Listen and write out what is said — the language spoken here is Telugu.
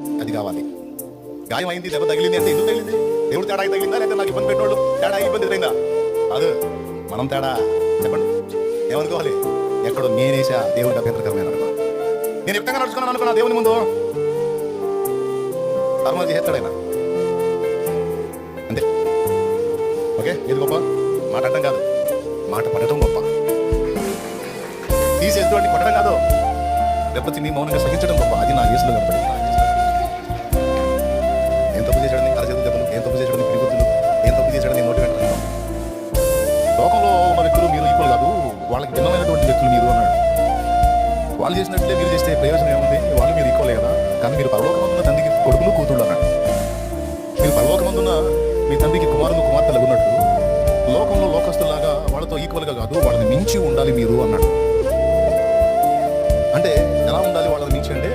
అది కావాలి. గాయం అయింది దెబ్బ తగిలింది అంటే ఎందుకు తగిలింది? దేవుడు తేడా తగిలిందా లేదా? నాకు ఇబ్బంది పెట్టినోళ్ళు తేడా ఇబ్బంది ఎదురైందా అది మనం తేడా చెప్పండి. ఏమనుకోవాలి? ఎక్కడో నేనేసా దేవుడికి అభ్యంతరకరమైన అనుకో నేను యుక్తంగా నడుచుకున్నాను అనుకున్నా దేవుని ముందు. కర్మలు చేస్తాడు ఆయన అంతే. ఓకే? ఏది గొప్ప? మాట్లాడటం కాదు. మాట పడటం గొప్ప. తీసేటువంటి కొట్టడం కాదు. దెబ్బతిని మౌనంగా సహించడం గొప్ప. అది నా యేసులో కనపడింది. భిన్నమైనటువంటి మీరు అన్నాడు. వాళ్ళు చేసినట్లే మీరు చేస్తే ప్రయోజనం ఏముంది? వాళ్ళు మీరు ఎక్కువ కదా? కానీ మీరు పరలోకమందున్న తండ్రికి కొడుకులు కూతుళ్ళు అన్నాడు. మీరు పరలోకమందున్న మీ తండ్రికి కుమారులు కుమార్తెలు ఉన్నట్టు లోకంలో లోకస్తులాగా వాళ్ళతో ఈక్వల్గా కాదు వాళ్ళని మించి ఉండాలి మీరు అన్నాడు. అంటే ఎలా ఉండాలి వాళ్ళని మించి అంటే